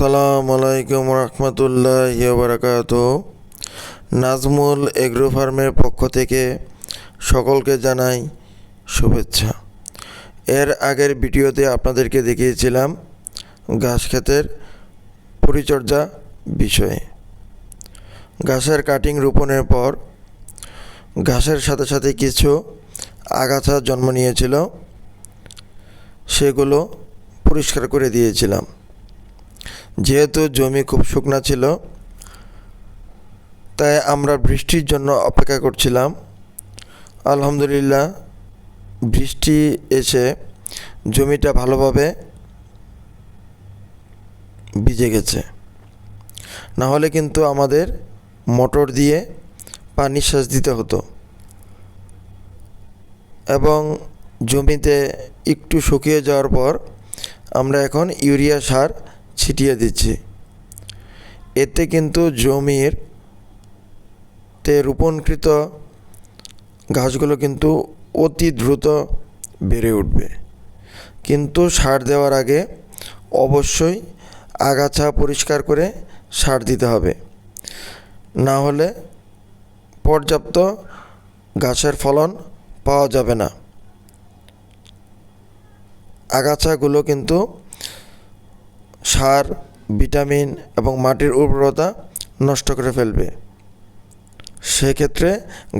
আসসালামু আলাইকুম রহমতুল্লাহ বারাকাত নাজমুল এগ্রো ফার্মের পক্ষ থেকে সকলকে জানাই শুভেচ্ছা। এর আগের ভিডিওতে আপনাদেরকে দেখিয়েছিলাম ঘাস ক্ষেতের পরিচর্যা বিষয়ে। ঘাসের কাটিং রোপণের পর ঘাসের সাথে সাথে কিছু আগাছা জন্ম নিয়েছিল, সেগুলো পরিষ্কার করে দিয়েছিলাম। যেহেতু জমি খুব শুকনা ছিল, তাই আমরা বৃষ্টির জন্য অপেক্ষা করছিলাম। আলহামদুলিল্লাহ, বৃষ্টি এসে জমিটা ভালোভাবে ভিজে গেছে। না হলে কিন্তু আমাদের মোটর দিয়ে পানি সেচ দিতে হতো। এবং জমিতে একটু শুকিয়ে যাওয়ার পর আমরা এখন ইউরিয়া সার ছিটিয়ে এতে কিন্তু জমির তে রোপণকৃত গাছগুলো কিন্তু অতি দ্রুত বেড়ে উঠবে। কিন্তু সার দেওয়ার আগে অবশ্যই আগাছা পরিষ্কার করে সার দিতে হবে। না হলে পর্যাপ্ত গাছের ফলন পাওয়া যাবে না। আগাছাগুলো কিন্তু সার, ভিটামিন এবং মাটির উর্বরতা নষ্ট করে ফেলবে। সেক্ষেত্রে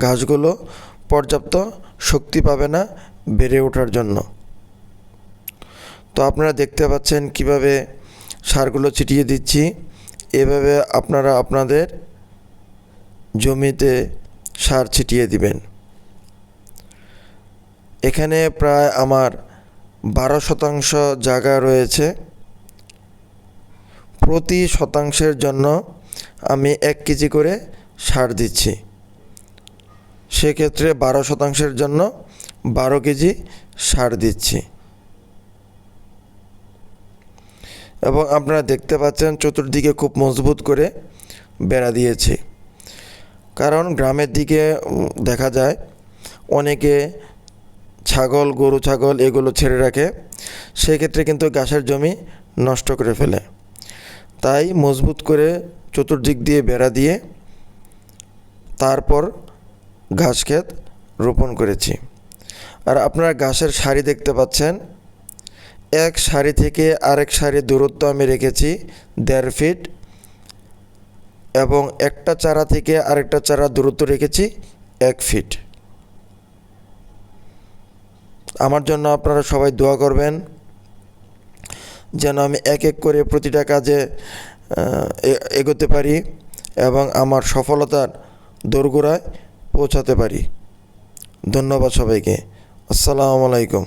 গাছগুলো পর্যাপ্ত শক্তি পাবে না বেড়ে ওঠার জন্য। তো আপনারা দেখতে পাচ্ছেন কীভাবে সারগুলো ছিটিয়ে দিচ্ছি। এভাবে আপনারা আপনাদের জমিতে সার ছিটিয়ে দিবেন। এখানে প্রায় আমার বারো শতাংশ জায়গা রয়েছে। প্রতি শতাংশের জন্য আমি এক কেজি করে সার দিচ্ছি। সেক্ষেত্রে বারো শতাংশের জন্য বারো কেজি সার দিচ্ছি। এবং আপনারা দেখতে পাচ্ছেন চতুর্দিকে খুব মজবুত করে বেড়া দিয়েছি। কারণ গ্রামের দিকে দেখা যায় অনেকে ছাগল, গরু, ছাগল এগুলো ছেড়ে রাখে। সেক্ষেত্রে কিন্তু ঘাসের জমি নষ্ট করে ফেলে। তাই মজবুত করে চতুর্দিক দিয়ে বেড়া দিয়ে তারপর ঘাস ক্ষেত রোপণ করেছি। আর আপনারা ঘাসের সারি দেখতে পাচ্ছেন। এক সারি থেকে আরেক সারির দূরত্ব আমি রেখেছি, দেড় ফিট। এবং একটা চারা থেকে আরেকটা চারা দূরত্ব রেখেছি, এক ফিট। আমার জন্য আপনারা সবাই দোয়া করবেন। যেন আমি এক এক করে প্রতিটা কাজে এগোতে পারি এবং আমার সফলতার দোরগোড়ায় পৌঁছাতে পারি। ধন্যবাদ সবাইকে। আসসালামু আলাইকুম।